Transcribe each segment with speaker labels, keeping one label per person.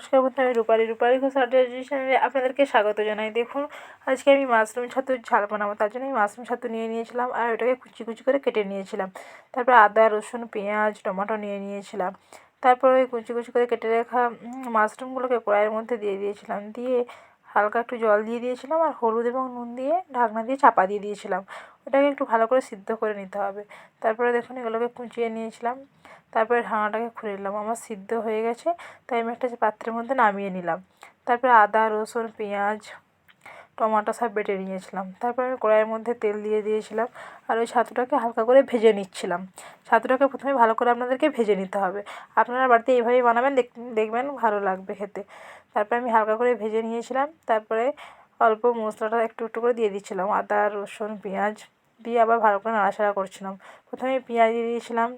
Speaker 1: নমস্কার বন্ধুরা, আমি রূপালী। রূপালী ঘোষ চ্যানেলে আপনাদেরকে স্বাগত জানাই। দেখুন, আজকে আমি মাশরুম ছাতুর ঝাল বানাবো, তার জন্য আমি মাশরুম ছাতু নিয়ে নিয়েছিলাম আর ওটাকে কুচি কুচি করে কেটে নিয়েছিলাম। তারপর আদা, রসুন, পেঁয়াজ, টমেটো নিয়ে নিয়েছিলাম। তারপর ওই কুচি কুচি করে কেটে রাখা মাশরুমগুলোকে কড়াইয়ের মধ্যে দিয়ে দিয়েছিলাম। দিয়ে হালকা একটু জল দিয়ে দিয়েছিলাম আর হলুদ এবং নুন দিয়ে ঢাকনা দিয়ে চাপা দিয়ে দিয়েছিলাম। ওটাকে একটু ভালো করে সিদ্ধ করে নিতে হবে। তারপরে দেখুন এগুলোকে কুচিয়ে নিয়েছিলাম। তারপরে ঢাকনাটাকে খুলে নিলাম। আমার সিদ্ধ হয়ে গেছে, তাই আমি একটা পাত্রের মধ্যে নামিয়ে নিলাম। তারপরে আদা, রসুন, পেঁয়াজ, টমাটো সব বেটে নিয়েছিলাম। তারপর আমি কড়াইয়ের মধ্যে তেল দিয়ে দিয়েছিলাম আর ওই ছাতুটাকে হালকা করে ভেজে নিচ্ছিলাম। ছাতুটাকে প্রথমে ভালো করে আপনাদেরকে ভেজে নিতে হবে। আপনারা বাড়িতে এইভাবেই বানাবেন দেখবেন ভালো লাগবে খেতে। তারপরে আমি হালকা করে ভেজে নিয়েছিলাম। তারপরে অল্প মশলাটা একটু একটু করে দিয়ে দিচ্ছিলাম। আদা, রসুন, পেঁয়াজ দিয়ে আবার ভালো করে নাড়াচাড়া করছিলাম। প্রথমে পেঁয়াজ দিয়ে দিয়েছিলাম,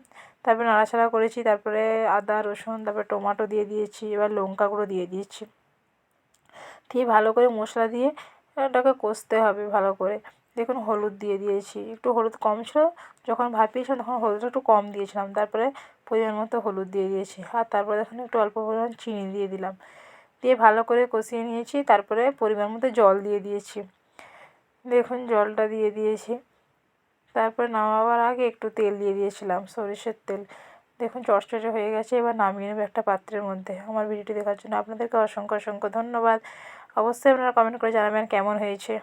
Speaker 1: তারপরে নাড়াচাড়া করেছি, তারপরে আদা, রসুন, তারপরে টমাটো দিয়ে দিয়েছি, এবার লঙ্কা গুঁড়ো দিয়ে দিয়েছি। দিয়ে ভালো করে মশলা দিয়ে ওটাকে কষতে হবে ভালো করে। দেখুন হলুদ দিয়ে দিয়েছি, একটু হলুদ কম ছিল, যখন ভাপিয়েছিলাম তখন হলুদটা একটু কম দিয়েছিলাম, তারপরে পরিমাণ মতো হলুদ দিয়ে দিয়েছি, আর তারপরে দেখুন একটু অল্প পরিমাণ চিনি দিয়ে দিলাম। দিয়ে ভালো করে কষিয়ে নিয়েছি, তারপরে পরিমাণ মতো জল দিয়ে দিয়েছি। দেখুন জলটা দিয়ে দিয়েছি। তারপরে নামাবার আগে একটু তেল দিয়ে দিয়েছিলাম, সরিষের তেল। দেখুন চটচটে হয়ে গেছে, এবার নামিয়ে নেব একটা পাত্রের মধ্যে। আমার ভিডিওটি দেখার জন্য আপনাদেরকে অসংখ্য অসংখ্য ধন্যবাদ। অবশ্যই আপনারা কমেন্ট করে জানাবেন কেমন হয়েছে।